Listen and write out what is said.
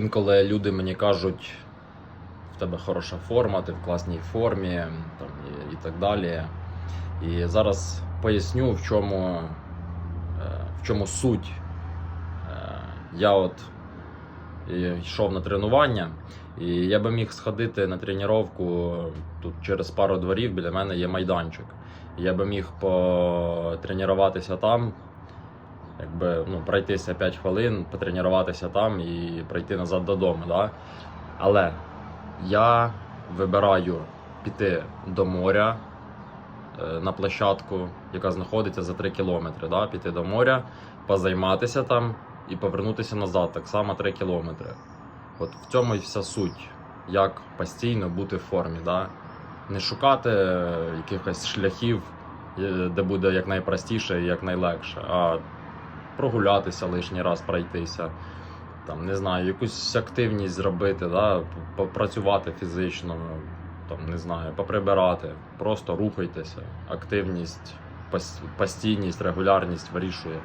Інколи люди мені кажуть, в тебе хороша форма, ти в класній формі там, і, і так далі. І зараз поясню, в чому, е, в чому суть. Е, Я от йшов на тренування, і я би міг сходити на тренування тут через пару дворів, біля мене є майданчик. Я би міг потренуватися там, якби ну, пройтися 5 хвилин, потренуватися там і прийти назад додому. Да? Але я вибираю піти до моря е, на площадку, яка знаходиться за 3 кілометри. Да? Піти до моря, позайматися там і повернутися назад, так само 3 кілометри. От в цьому і вся суть, як постійно бути в формі. Да? Не шукати е, якихось шляхів, е, де буде якнайпростіше і якнайлегше, а прогулятися лишній раз, пройтися. Там, не знаю, якусь активність зробити, да? попрацювати фізично, там, не знаю, поприбирати. Просто рухайтеся. Активність, постійність, регулярність вирішує.